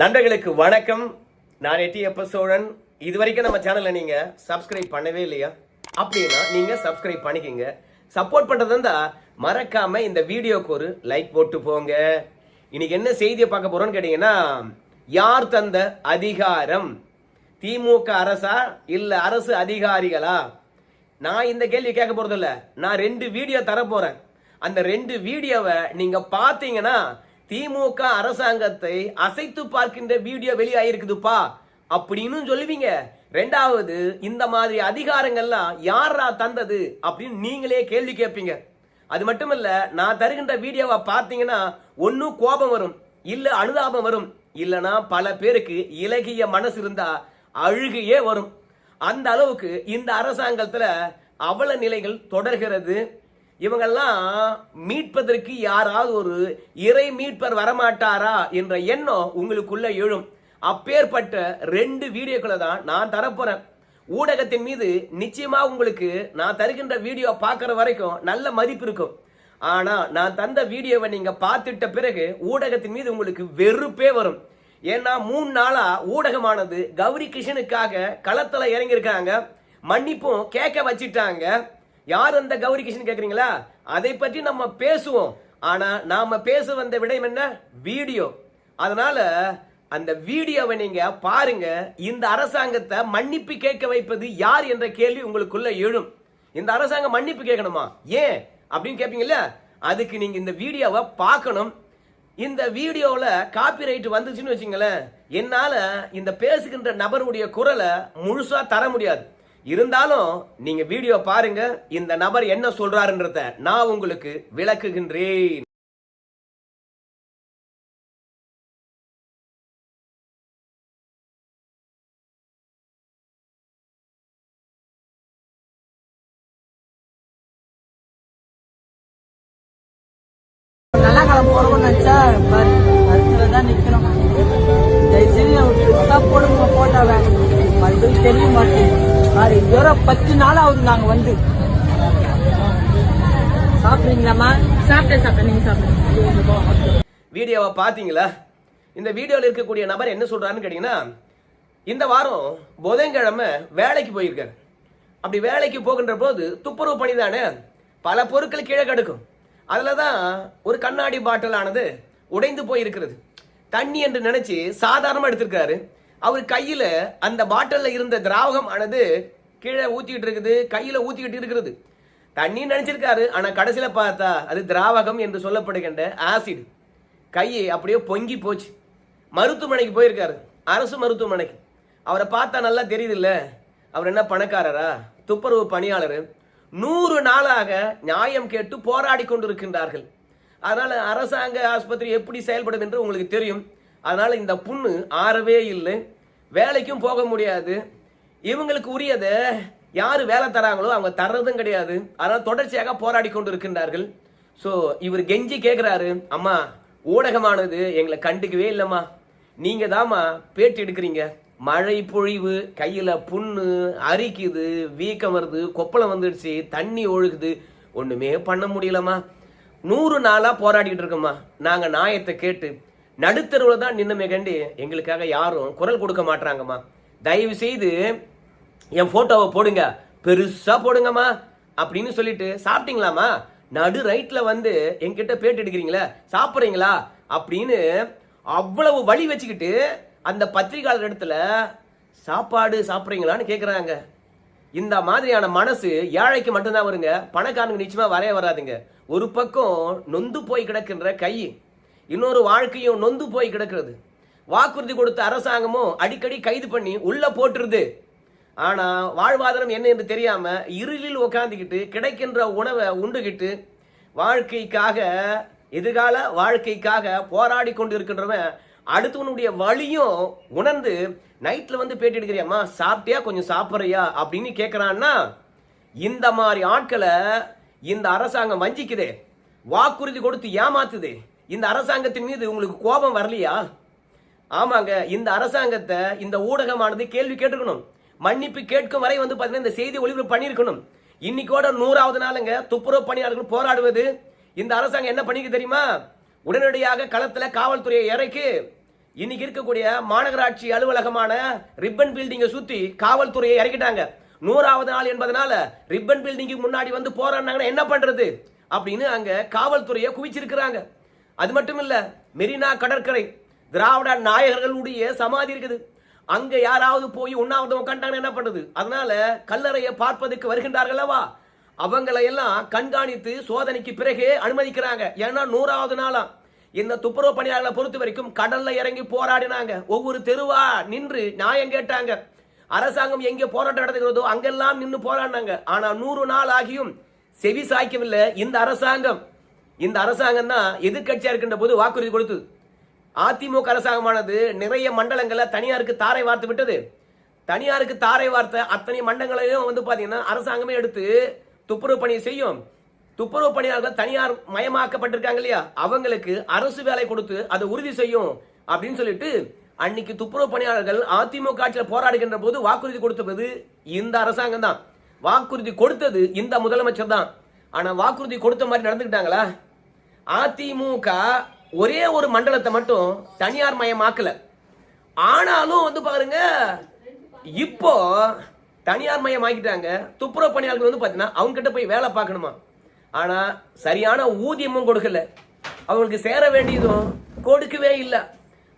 நண்பர்களுக்கு வணக்கம். நான் எட்டியப்ப சோழன். இது வரைக்கும் நம்ம சேனலை நீங்க சப்ஸ்கிரைப் பண்ணவே இல்லையா? அப்படின்னா நீங்க சப்ஸ்கிரைப் பண்ணிக்கங்க. சப்போர்ட் பண்றது இருந்தா மறக்காம இந்த வீடியோக்கு ஒரு லைக் போட்டு போங்க. இன்னைக்கு என்ன செய்தியை பார்க்க போறோம்னு கேட்டீங்கன்னா யார் தந்த அதிகாரம்? திமுக அரசா இல்ல அரசு அதிகாரிகளா? நான் இந்த கேள்வி கேட்க போறது இல்ல நான் ரெண்டு வீடியோ தர போறேன் அந்த ரெண்டு வீடியோவை நீங்க பாத்தீங்கன்னா திமுக அரசாங்கத்தை அசைத்து பார்க்கின்ற வீடியோ வெளியாயிருக்குதுப்பா. அப்படின்னு சொல்லுவீங்க. ரெண்டாவது இந்த மாதிரி அதிகாரங்கள்லாம் யாரா தந்தது அப்படின்னு நீங்களே கேள்வி கேட்பீங்க. அது மட்டும் இல்ல நான் தருகின்ற வீடியோவை பார்த்தீங்கன்னா ஒன்னும் கோபம் வரும் இல்ல அனுதாபம் வரும். இல்லனா பல பேருக்கு இலகிய மனசு இருந்தா அழுகையே வரும். அந்த அளவுக்கு இந்த அரசாங்கத்துல அவல நிலைகள் தொடர்கிறது. இவங்கெல்லாம் மீட்பதற்கு யாராவது ஒரு இறை மீட்பர் வரமாட்டாரா என்ற எண்ணம் உங்களுக்குள்ள எழும். அப்பேற்பட்ட ரெண்டு வீடியோக்களை தான் நான் தரப்போறேன். ஊடகத்தின் மீது நிச்சயமா உங்களுக்கு நான் தருகின்ற வீடியோ பார்க்குற வரைக்கும் நல்ல மதிப்பு இருக்கும். ஆனா நான் தந்த வீடியோவை நீங்க பார்த்துட்ட பிறகு ஊடகத்தின் மீது உங்களுக்கு வெறுப்பே வரும். ஏன்னா மூணு நாளா ஊடகமானது கௌரி கிருஷ்ணனுக்காக களத்துல இறங்கியிருக்காங்க. மன்னிப்பும் கேட்க வச்சிட்டாங்க. யார் அந்த கௌரி கிருஷ்ணன் கேட்குறீங்களா அதை பற்றி நம்ம பேசுவோம். ஆனால் நாம் பேச வந்த விடயம் என்ன? வீடியோ. அதனால் அந்த வீடியோவை நீங்கள் பாருங்க. இந்த அரசாங்கத்தை மன்னிப்பு கேட்க வைப்பது யார் என்ற கேள்வி உங்களுக்குள்ள எழும். இந்த அரசாங்கம் மன்னிப்பு கேட்கணுமா? ஏன்? அப்படின்னு கேட்பீங்கல்ல அதுக்கு நீங்கள் இந்த வீடியோவை பார்க்கணும். இந்த வீடியோவில் காப்பி ரைட் வந்துச்சுன்னு வச்சுங்களேன். என்னால் இந்த பேசுகின்ற நபருடைய குரலை முழுசாக தர முடியாது. இருந்தாலும் நீங்க வீடியோ பாருங்க இந்த நபர் என்ன சொல்றாருன்றத நான் உங்களுக்கு விளக்குகின்றேன். நல்லா காலம் போறோம்னு நினைச்சா பாரு அடுத்ததுல தான் நிக்கிறோம் தயவுசெய்து அவருக்கு புதுசா போடுங்க போட்டாவ மறுபடியும் தெரிய மாட்டேங்குது. பாரு இதோட பத்து நாள் ஆகுது நாங்க வந்து சாப்பிடுறீங்களாம்மா? சாப்பிட்டேன் சாப்பிட்டேன். நீங்க சாப்பிடுங்க. வீடியோவை பார்த்தீங்களா? இந்த வீடியோவில் இருக்கக்கூடிய நபர் என்ன சொல்கிறாருன்னு கேட்டிங்கன்னா இந்த வாரம் புதன்கிழமை வேலைக்கு போயிருக்காரு. அப்படி வேலைக்கு போகின்ற போது துப்புரவு பணி தானே பல பொருட்கள் கீழே கிடக்கும். அதில் தான் ஒரு கண்ணாடி பாட்டில் ஆனது உடைந்து போயிருக்கிறது. தண்ணி என்று நினச்சி சாதாரணமாக எடுத்திருக்காரு. அவர் கையில் அந்த பாட்டிலில் இருந்த திராவகம் ஆனது கீழே ஊற்றிக்கிட்டு இருக்குது கையில் ஊற்றிக்கிட்டு இருக்கிறது தண்ணி நினச்சிருக்காரு ஆனால் கடைசியில் பார்த்தா அது திராவகம் என்று சொல்லப்படுகின்ற ஆசிட். கையை அப்படியே பொங்கி போச்சு. மருத்துவமனைக்கு போயிருக்காரு. அரசு மருத்துவமனைக்கு. அவரை பார்த்தா நல்லா தெரியுதுல்ல அவர் என்ன பணக்காரரா? துப்புரவு பணியாளர். நூறு நாளாக நியாயம் கேட்டு போராடி கொண்டிருக்கின்றார்கள். அதனால் அரசாங்க ஆஸ்பத்திரி எப்படி செயல்படும் என்று உங்களுக்கு தெரியும். அதனால் இந்த புண்ணு ஆறவே இல்லை. வேலைக்கும் போக முடியாது. இவங்களுக்கு உரியதை யார் வேலை தராங்களோ அவங்க தர்றதும் கிடையாது. அதனால் தொடர்ச்சியாக போராடி கொண்டு இருக்கின்றார்கள் ஸோ இவர் கெஞ்சி கேட்குறாரு அம்மா ஊடகமானது எங்களை கண்டுக்கவே இல்லைம்மா. நீங்கள் தாம்மா பேட்டி எடுக்கிறீங்க. மழை பொழிவு கையில் புண்ணு அரிக்குது வீக்கம் வருது கொப்பளம் வந்துடுச்சு தண்ணி ஒழுகுது. ஒன்றுமே பண்ண முடியலம்மா. நூறு நாளாக போராடிட்டு இருக்கோம்மா. நாங்கள் நாயத்தை கேட்டு நடுத்தருவில் தான் நின்னுமே கண்டி எங்களுக்காக யாரும் குரல் கொடுக்க மாட்றாங்கம்மா. தயவு செய்து என் ஃபோட்டோவை போடுங்க. பெருசாக போடுங்கம்மா. அப்படின்னு சொல்லிட்டு சாப்பிட்டீங்களாம்மா? நடு ரைட்டில் வந்து என்கிட்ட பேட்டு எடுக்கிறீங்களே சாப்பிட்றீங்களா? அப்படின்னு அவ்வளவு வழி வச்சுக்கிட்டு அந்த பத்திரிகையாளர் இடத்துல சாப்பாடு சாப்பிட்றீங்களான்னு கேட்குறாங்க இந்த மாதிரியான மனசு ஏழைக்கு மட்டும்தான் வருங்க. பணக்காரனுக்கு நிச்சயமாக வரைய வராதுங்க. ஒரு பக்கம் நொந்து போய் கிடக்கின்ற கை. இன்னொரு வாழ்க்கையும் நொந்து போய் கிடக்கிறது. வாக்குறுதி கொடுத்த அரசாங்கமும் அடிக்கடி கைது பண்ணி உள்ளே போட்டுருது. ஆனால் வாழ்வாதாரம் என்ன என்று தெரியாமல் இருளில் உட்காந்துக்கிட்டு கிடைக்கின்ற உணவை உண்டுகிட்டு வாழ்க்கைக்காக எதிர்கால வாழ்க்கைக்காக போராடி கொண்டு இருக்கின்றவன் அடுத்தவனுடைய வழியும் உணர்ந்து நைட்டில் வந்து பேட்டி எடுக்கிறியாம்மா சாப்பிட்டியா? கொஞ்சம் சாப்பிட்றியா? அப்படின்னு கேட்குறான்னா இந்த மாதிரி ஆட்களை இந்த அரசாங்கம் வஞ்சிக்குதே. வாக்குறுதி கொடுத்து ஏமாத்துது. இந்த அரசாங்கத்தின் மீது உங்களுக்கு கோபம் வரலையா? ஆமாங்க இந்த அரசாங்கத்தை இந்த ஊடகமானது கேள்வி கேட்டுக்கணும் மன்னிப்பு கேட்கும் வரை வந்து பார்த்தீங்கன்னா இந்த செய்தி ஒளிபரப்பு பண்ணியிருக்கணும். இன்னைக்கோட நூறாவது நாளுங்க துப்புரவு பணியாளர்கள் போராடுவது. இந்த அரசாங்கம் என்ன பண்ணிக்க தெரியுமா? உடனடியாக களத்தில் காவல்துறையை இறக்கி இன்னைக்கு இருக்கக்கூடிய மாநகராட்சி அலுவலகமான ரிப்பன் பில்டிங்கை சுற்றி காவல்துறையை இறக்கிட்டாங்க. நூறாவது நாள் என்பதனால ரிப்பன் பில்டிங்கு முன்னாடி வந்து போராடினாங்கன்னா என்ன பண்ணுறது அப்படின்னு அங்கே காவல்துறையை குவிச்சிருக்கிறாங்க. அது மட்டும் இல்லை மெரினா கடற்கரை திராவிட நாயகர்களுடைய சமாதி இருக்குது. அங்க யாராவது போய் உண்ணாவிரதம் உட்காந்துட்டாங்கன்னு என்ன பண்றது? அதனால கல்லறையை பார்ப்பதற்கு வருகின்றார்கள் அல்லவா? அவங்களை எல்லாம் கண்காணித்து சோதனைக்கு பிறகே அனுமதிக்கிறாங்க. ஏன்னா நூறாவது நாளாம் இந்த துப்புரவு பணியாளர்களை பொறுத்த வரைக்கும் கடல்ல இறங்கி போராடினாங்க. ஒவ்வொரு தெருவா நின்று நியாயம் கேட்டாங்க. அரசாங்கம் எங்கே போராட்டம் நடத்துகிறதோ அங்கெல்லாம் நின்று போராடினாங்க. ஆனா நூறு நாள் ஆகியும் செவி சாய்க்கவில்லை இந்த அரசாங்கம். இந்த அரசாங்கம் தான் எதிர்கட்சியாக இருக்கின்ற போது வாக்குறுதி கொடுத்தது அதிமுக அரசாங்கமானது நிறைய மண்டலங்களை தனியாருக்கு தாரை வார்த்து விட்டது. தனியாருக்கு தாரை வார்த்த அத்தனை மண்டலங்களையும் வந்து பார்த்தீங்கன்னா அரசாங்கமே எடுத்து துப்புரவு பணியை செய்யும். துப்புரவு பணியாளர்கள் தனியார் மயமாக்கப்பட்டிருக்காங்க இல்லையா? அவங்களுக்கு அரசு வேலை கொடுத்து அதை உறுதி செய்யும் அப்படின்னு சொல்லிட்டு அன்னைக்கு துப்புரவு பணியாளர்கள் அதிமுக ஆட்சியில் போராடுகின்ற போது வாக்குறுதி கொடுத்தது இந்த அரசாங்கம் தான் வாக்குறுதி கொடுத்தது இந்த முதலமைச்சர் தான் ஆனா வாக்குறுதி கொடுத்த மாதிரி நடந்துக்கிட்டாங்களா அதிமுக ஒரே ஒரு மண்டலத்தை மட்டும் தனியார் மயமாக்கல. ஆனாலும் வந்து பாருங்க இப்போ தனியார் மயம் ஆக்கிட்டாங்க துப்புரவு பணியாளர்கள் வந்து பார்த்தீங்கன்னா அவங்க கிட்ட போய் வேலை பார்க்கணுமா? ஆனா சரியான ஊதியமும் கொடுக்கல. அவங்களுக்கு சேர வேண்டியதும் கொடுக்கவே இல்லை.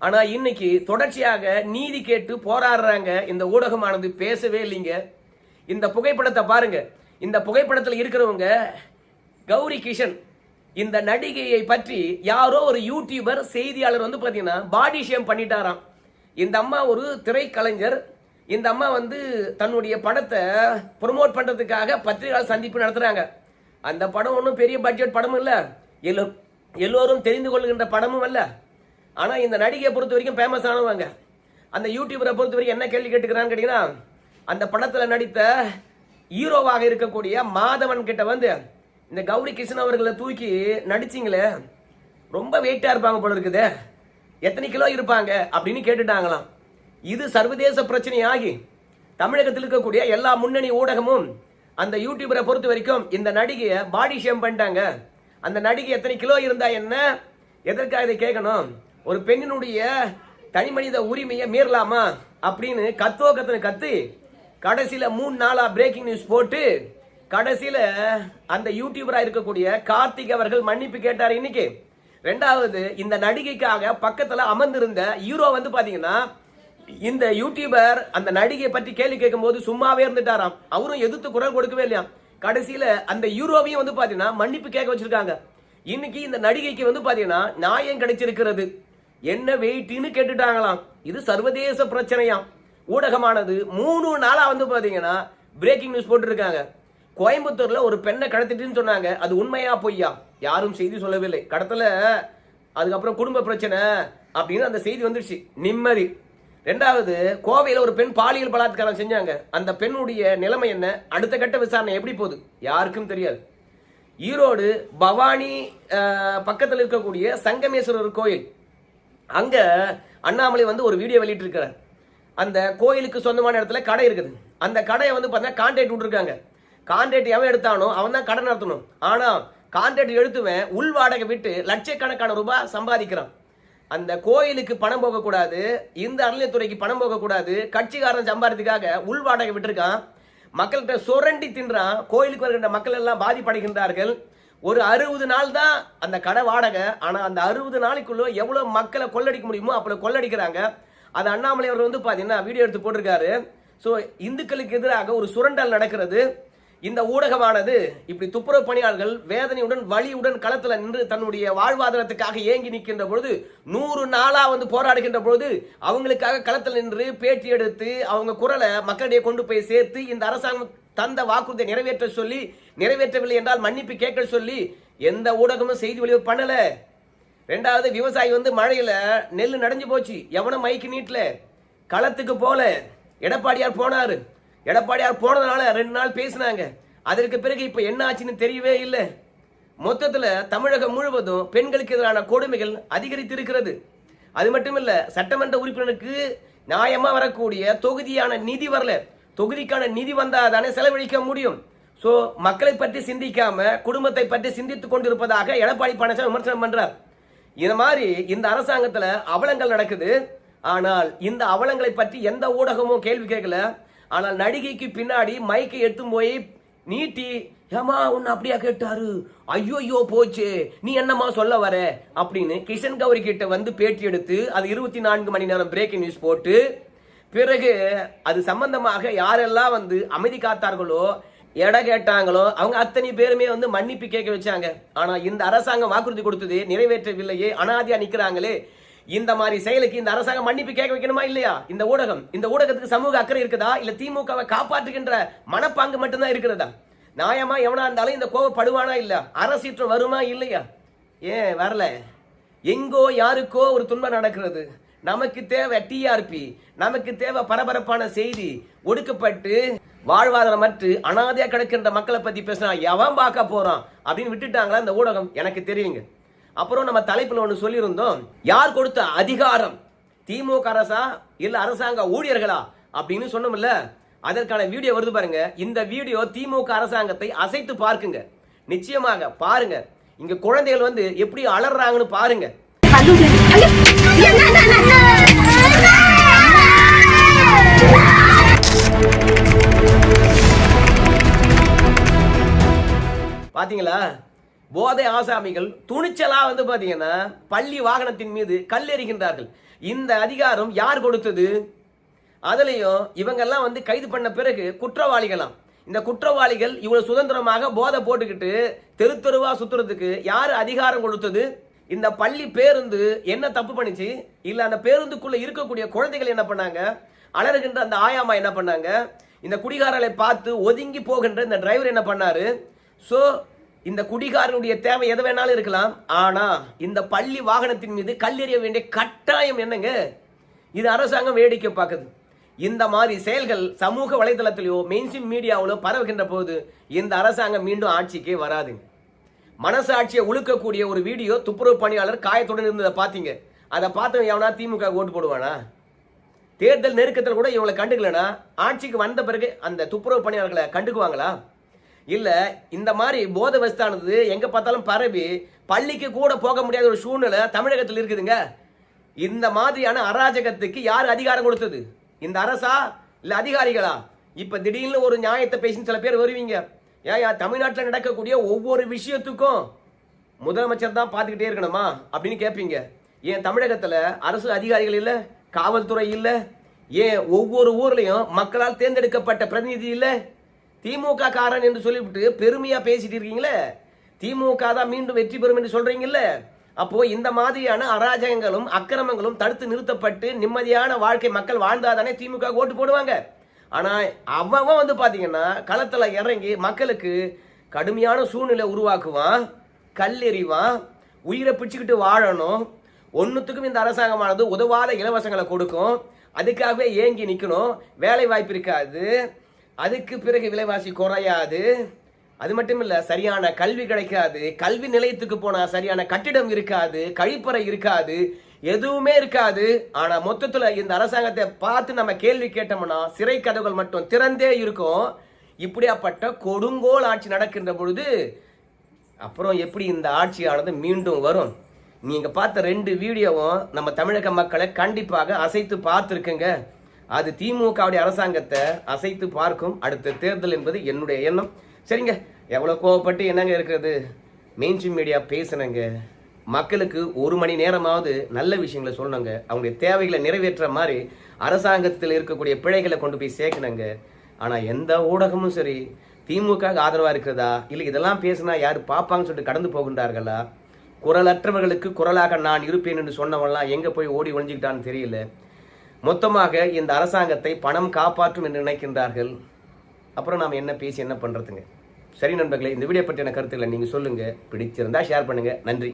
ஆனா இன்னைக்கு தொடர்ச்சியாக நீதி கேட்டு போராடுறாங்க. இந்த ஊடகமானது பேசவே இல்லைங்க. இந்த புகைப்படத்தை பாருங்க. இந்த புகைப்படத்தில் இருக்கிறவங்க கௌரி கிஷன் இந்த நடிகையை பற்றி யாரோ ஒரு யூடியூபர் செய்தியாளர் வந்து பார்த்தீங்கன்னா பாடி ஷேம் பண்ணிட்டாராம். இந்த அம்மா ஒரு திரைக்கலைஞர். இந்த அம்மா வந்து தன்னுடைய படத்தை ப்ரொமோட் பண்ணுறதுக்காக பத்திரிகையாளர் சந்திப்பு நடத்துகிறாங்க அந்த படம் ஒன்றும் பெரிய பட்ஜெட் படமும் இல்லை. எல்லோ எல்லோரும் தெரிந்து கொள்கின்ற படமும் அல்ல. ஆனால் இந்த நடிகையை பொறுத்த வரைக்கும் ஃபேமஸ் ஆனவங்க. அந்த யூடியூபரை பொறுத்த வரைக்கும் என்ன கேள்வி கேட்டுக்கிறான்னு கேட்டிங்கன்னா அந்த படத்தில் நடித்த ஹீரோவாக இருக்கக்கூடிய மாதவன் கிட்ட வந்து இந்த கௌரி கிருஷ்ணன் அவர்களை தூக்கி நடிச்சிங்களே ரொம்ப வெயிட்டாக இருப்பாங்க போல இருக்குதே. எத்தனை கிலோ இருப்பாங்க அப்படின்னு கேட்டுட்டாங்களாம். இது சர்வதேச பிரச்சனையாகி தமிழகத்தில் இருக்கக்கூடிய எல்லா முன்னணி ஊடகமும் அந்த யூடியூபரை பொறுத்த வரைக்கும் இந்த நடிகையை பாடி ஷேம் பண்ணிட்டாங்க. அந்த நடிகை எத்தனை கிலோ இருந்தா என்ன? எதற்காக இதை கேட்கணும்? ஒரு பெண்ணினுடைய தனி மனித உரிமையை மீறலாமா? அப்படின்னு கத்தோ கத்துன்னு கத்து கடைசியில் மூணு நாளாக பிரேக்கிங் நியூஸ் போட்டு கடைசியில அந்த யூடியூபரா இருக்கக்கூடிய கார்த்திக் அவர்கள் மன்னிப்பு கேட்டார் இன்னைக்கு. ரெண்டாவது இந்த நடிகைக்காக பக்கத்துல அமர்ந்திருந்த ஹீரோ வந்து பாத்தீங்கன்னா இந்த யூடியூபர் அந்த நடிகை பற்றி கேள்வி கேட்கும்போது சும்மாவே இருந்துட்டாராம். அவரும் எதிர்த்து குரல் கொடுக்கவே இல்லையா கடைசியில அந்த ஹீரோவையும் வந்து பாத்தீங்கன்னா மன்னிப்பு கேட்க வச்சிருக்காங்க. இன்னைக்கு இந்த நடிகைக்கு வந்து பாத்தீங்கன்னா நியாயம் கிடைச்சிருக்கிறது. என்ன வெயிட்டின்னு கேட்டுட்டாங்களாம். இது சர்வதேச பிரச்சனையாம். ஊடகமானது மூணு நாளா வந்து பாத்தீங்கன்னா பிரேக்கிங் நியூஸ் போட்டிருக்காங்க. கோயம்புத்தூர்ல ஒரு பெண்ணை கடத்திட்டுன்னு சொன்னாங்க. அது உண்மையா பொய்யா? யாரும் செய்தி சொல்லவில்லை. கடத்தல அதுக்கப்புறம் குடும்ப பிரச்சனை அப்படின்னு அந்த செய்தி வந்துடுச்சு நிம்மதி. ரெண்டாவது கோவையில் ஒரு பெண் பாலியல் பலாத்காரம் செஞ்சாங்க. அந்த பெண்ணுடைய நிலைமை என்ன? அடுத்த கட்ட விசாரணை எப்படி போகுது? யாருக்கும் தெரியாது. ஈரோடு பவானி பக்கத்தில் இருக்கக்கூடிய சங்கமேஸ்வரர் கோயில். அங்க அண்ணாமலை வந்து ஒரு வீடியோ வெளியிட்டிருக்கிறார். அந்த கோயிலுக்கு சொந்தமான இடத்துல கடை இருக்குது. அந்த கடையை வந்து பார்த்தீங்கன்னா கான்டாக்ட் விட்டுருக்காங்க. கான்ட்ராக்ட் எவன் எடுத்தானோ அவன் தான் கடை நடத்தணும். ஆனால் கான்ட்ராக்ட் எடுத்துவன் உள் வாடகை விட்டு லட்சக்கணக்கான ரூபாய் சம்பாதிக்கிறான். அந்த கோயிலுக்கு பணம் போகக்கூடாது இந்த அறநிலையத்துறைக்கு பணம் போகக்கூடாது கட்சிக்காரன் சம்பாதிக்கிறதுக்காக உள் வாடகை விட்டுருக்கான். மக்கள்கிட்ட சுரண்டி தின்றான். கோயிலுக்கு வருகின்ற மக்கள் எல்லாம் பாதிப்படைகின்றார்கள். ஒரு அறுபது நாள் தான் அந்த கடை வாடகை. ஆனால் அந்த அறுபது நாளைக்குள்ள எவ்வளோ மக்களை கொள்ளடிக்க முடியுமோ அப்போ கொள்ளடிக்கிறாங்க. அது அண்ணாமலை அவர் வந்து பார்த்தீங்கன்னா வீடியோ எடுத்து போட்டிருக்காரு. ஸோ இந்துக்களுக்கு எதிராக ஒரு சுரண்டல் நடக்கிறது. இந்த ஊடகமானது இப்படி துப்புரவு பணியாளர்கள் வேதனையுடன் வழியுடன் களத்தில் நின்று தன்னுடைய வாழ்வாதாரத்துக்காக ஏங்கி நிற்கின்ற பொழுது நூறு நாளாக வந்து போராடுகின்ற பொழுது அவங்களுக்காக களத்தில் நின்று பேட்டி எடுத்து அவங்க குரலை மக்களிடையே கொண்டு போய் சேர்த்து இந்த அரசாங்கம் தந்த வாக்குறுதியை நிறைவேற்ற சொல்லி நிறைவேற்றவில்லை என்றால் மன்னிப்பு கேட்க சொல்லி எந்த ஊடகமும் செய்தி வெளியே பண்ணல. ரெண்டாவது விவசாயி வந்து மழையில நெல் நடைஞ்சு போச்சு. எவனும் மைக்கு நீட்டல. களத்துக்கு போல. எடப்பாடியார் போனாரு. எடப்பாடியார் போனதுனால ரெண்டு நாள் பேசினாங்க. அதற்கு பிறகு இப்போ என்ன ஆச்சுன்னு தெரியவே இல்லை. மொத்தத்தில் தமிழகம் முழுவதும் பெண்களுக்கு எதிரான கொடுமைகள் அதிகரித்து இருக்கிறது அது மட்டும் இல்லை சட்டமன்ற உறுப்பினருக்கு நியாயமாக வரக்கூடிய தொகுதியான நிதி வரல. தொகுதிக்கான நிதி வந்தால் தானே செலவழிக்க முடியும். ஸோ மக்களை பற்றி சிந்திக்காம குடும்பத்தை பற்றி சிந்தித்துக் கொண்டிருப்பதாக எடப்பாடி பழனிசாமி விமர்சனம் பண்ணுறார் இந்த மாதிரி இந்த அரசாங்கத்தில் அவலங்கள் நடக்குது. ஆனால் இந்த அவலங்களை பற்றி எந்த ஊடகமும் கேள்வி கேட்கல. ஆனால் நடிகைக்கு பின்னாடி மைக்கை எடுத்து போய் நீட்டி ஏமா உன்னை அப்படியா கேட்டாரு? ஐயோ ஐயோ போச்சு நீ என்னம்மா சொல்ல வர? அப்படின்னு கிஷன் கௌரி கிட்ட வந்து பேட்டி எடுத்து அது இருபத்தி நான்கு மணி நேரம் பிரேக்கிங் நியூஸ் போட்டு பிறகு அது சம்பந்தமாக யாரெல்லாம் வந்து அமைதி காத்தார்களோ எடை கேட்டாங்களோ அவங்க அத்தனை பேருமே வந்து மன்னிப்பு கேட்க வச்சாங்க. ஆனா இந்த அரசாங்கம் வாக்குறுதி கொடுத்தது நிறைவேற்றவில்லையே அனாதியா நிக்கிறாங்களே இந்த மாதிரி செயலுக்கு இந்த அரசாங்கம் மன்னிப்பு கேட்க வைக்கணுமா இல்லையா? இந்த ஊடகம் இந்த ஊடகத்துக்கு சமூக அக்கறை இருக்குதா? இல்ல திமுகவை காப்பாற்றுகின்ற மனப்பாங்கு மட்டும்தான் இருக்கிறதா? நியாயமா எவனா இருந்தாலும் இந்த கோவப்படுவானா இல்ல அரசீற்றம் வருமா இல்லையா? ஏன் வரல? எங்கோ யாருக்கோ ஒரு துன்பம் நடக்கிறது. நமக்கு தேவை டிஆர்பி நமக்கு தேவை பரபரப்பான செய்தி. ஒடுக்கப்பட்டு வாழ்வாதாரமற்று அனாதையா கிடக்கின்ற மக்களை பத்தி பேசினா எவன் பார்க்க போறான்? அப்படின்னு விட்டுட்டாங்களா இந்த ஊடகம்? எனக்கு தெரியுங்க. அப்புறம் நம்ம தலைப்பில் ஒன்று சொல்லியிருந்தோம். யார் கொடுத்த அதிகாரம்? திமுக அரசா? இல்ல அரசாங்க ஊழியர்களா? அப்படின்னு சொன்னோம்ல. அதற்கான வீடியோ வருது பாருங்க. இந்த வீடியோ திமுக அரசாங்கத்தை அசைத்து பார்க்குங்க. நிச்சயமாக பாருங்க. இங்க குழந்தைகள் வந்து எப்படி அலறாங்கன்னு பாருங்க. பாத்தீங்களா? போதை ஆசாமிகள் துணிச்சலாக வந்து பார்த்தீங்கன்னா பள்ளி வாகனத்தின் மீது கல்லெறிகின்றார்கள் இந்த அதிகாரம் யார் கொடுத்தது? அதுலேயும் இவங்கெல்லாம் வந்து கைது பண்ண பிறகு குற்றவாளிகளாம். இந்த குற்றவாளிகள் இவ்வளவு சுதந்திரமாக போதை போட்டுக்கிட்டு தெரு தெருவா சுத்துறதுக்கு யார் அதிகாரம் கொடுத்தது? இந்த பள்ளி பேருந்து என்ன தப்பு பண்ணிச்சு? இல்ல அந்த பேருந்துக்குள்ள இருக்கக்கூடிய குழந்தைகள் என்ன பண்ணாங்க? அலறுகின்ற அந்த ஆயாமா என்ன பண்ணாங்க? இந்த குடிகாரர்களை பார்த்து ஒதுங்கி போகின்ற இந்த டிரைவர் என்ன பண்ணாரு? ஸோ இந்த குடிகாரனுடைய தேவை எது வேணாலும் இருக்கலாம். ஆனா இந்த பள்ளி வாகனத்தின் மீது கல்லெறிய வேண்டிய கட்டாயம் என்னங்க? இது அரசாங்கம் வேடிக்கை பார்க்குது. இந்த மாதிரி செயல்கள் சமூக வலைதளத்திலோ மெயின்ஸ்ட்ரீம் மீடியாவிலோ பரவுகின்ற போது இந்த அரசாங்கம் மீண்டும் ஆட்சிக்கே வராதுங்க மனசாட்சியை உழுக்கக்கூடிய ஒரு வீடியோ துப்புரவு பணியாளர் காயத்துடன் இருந்ததை பார்த்தீங்க. அதை பார்த்து எவனா திமுக ஓட்டு போடுவானா? தேர்தல் நெருக்கத்தில் கூட இவங்களை கண்டுக்கலனா? ஆட்சிக்கு வந்த பிறகு அந்த துப்புரவு பணியாளர்களை கண்டுக்குவாங்களா? இல்லை இந்த மாதிரி போத வஸ்தானது எங்க பார்த்தாலும் பரவி பள்ளிக்கு கூட போக முடியாத ஒரு சூழ்நிலை தமிழகத்தில் இருக்குதுங்க. இந்த மாதிரியான அராஜகத்துக்கு யார் அதிகாரம் கொடுத்தது? இந்த அரசா? இல்லை அதிகாரிகளா? இப்ப திடீர்னு ஒரு நியாயத்தை பேசின்னு சில பேர் வருவீங்க. ஏன் தமிழ்நாட்டில் நடக்கக்கூடிய ஒவ்வொரு விஷயத்துக்கும் முதலமைச்சர் தான் பார்த்துக்கிட்டே இருக்கணுமா? அப்படின்னு கேட்பீங்க ஏன் தமிழகத்தில் அரசு அதிகாரிகள் இல்லை காவல்துறை இல்லை ஏன் ஒவ்வொரு ஊர்லேயும் மக்களால் தேர்ந்தெடுக்கப்பட்ட பிரதிநிதி இல்லை? திமுக காரன் என்று சொல்லிவிட்டு பெருமையா பேசிட்டு இருக்கீங்களே? திமுக தான் மீண்டும் வெற்றி பெறும் என்று சொல்றீங்கல்ல? அப்போ இந்த மாதிரியான அராஜகங்களும் அக்கிரமங்களும் தடுத்து நிறுத்தப்பட்டு நிம்மதியான வாழ்க்கை மக்கள் வாழ்ந்தாதானே திமுக ஓட்டு போடுவாங்க. ஆனா அவன் வந்து பாத்தீங்கன்னா களத்துல இறங்கி மக்களுக்கு கடுமையான சூழ்நிலை உருவாக்குவான் கல்லெறிவான் உயிரை பிடிச்சுக்கிட்டு வாழணும். ஒன்றுத்துக்கும் இந்த அரசாங்கமானது உதவாத இலவசங்களை கொடுக்கும். அதுக்காகவே ஏங்கி நிற்கணும் வேலை வாய்ப்பு இருக்காது. அதுக்கு பிறகு விலைவாசி குறையாது. அது மட்டும் இல்லை சரியான கல்வி கிடைக்காது. கல்வி நிலையத்துக்கு போனால் சரியான கட்டிடம் இருக்காது கழிப்பறை இருக்காது எதுவுமே இருக்காது. ஆனால் மொத்தத்தில் இந்த அரசாங்கத்தை பார்த்து நம்ம கேள்வி கேட்டோம்னா சிறை கதவுகள் மட்டும் திறந்தே இருக்கும். இப்படியாப்பட்ட கொடுங்கோல் ஆட்சி நடக்கின்ற பொழுது அப்புறம் எப்படி இந்த ஆட்சியானது மீண்டும் வரும்? நீங்கள் பார்த்த ரெண்டு வீடியோவும் நம்ம தமிழக மக்களை கண்டிப்பாக அசைத்து பார்த்துருக்குங்க. அது திமுகவுடைய அரசாங்கத்தை அசைத்து பார்க்கும் அடுத்த தேர்தல் என்பது என்னுடைய எண்ணம். சரிங்க. எவ்வளோ கோவப்பட்டு என்னங்க இருக்கிறது? மெயின்ஸ்ட்ரீம் மீடியா பேசுனங்க. மக்களுக்கு ஒரு மணி நேரமாவது நல்ல விஷயங்களை சொல்லணுங்க. அவங்களுடைய தேவைகளை நிறைவேற்ற மாதிரி அரசாங்கத்தில் இருக்கக்கூடிய பிழைகளை கொண்டு போய் சேர்க்கணுங்க. ஆனால் எந்த ஊடகமும் சரி திமுக ஆதரவாக இருக்கிறதா? இல்லை இதெல்லாம் பேசினா யார் பார்ப்பாங்கன்னு சொல்லிட்டு கடந்து போகின்றார்களா? குரலற்றவர்களுக்கு குரலாக நான் இருப்பேன் என்று சொன்னவன்லாம் எங்கே போய் ஓடி ஒழிஞ்சுக்கிட்டான்னு தெரியல. மொத்தமாக இந்த அரசாங்கத்தை பணம் காப்பாற்றும் என்று நினைக்கின்றார்கள். அப்புறம் நாம் என்ன பேசி என்ன பண்ணுறதுங்க சரி நண்பர்களே இந்த வீடியோ பற்றின கருத்துக்களை நீங்கள் சொல்லுங்கள் பிடிச்சிருந்தா ஷேர் பண்ணுங்கள் நன்றி.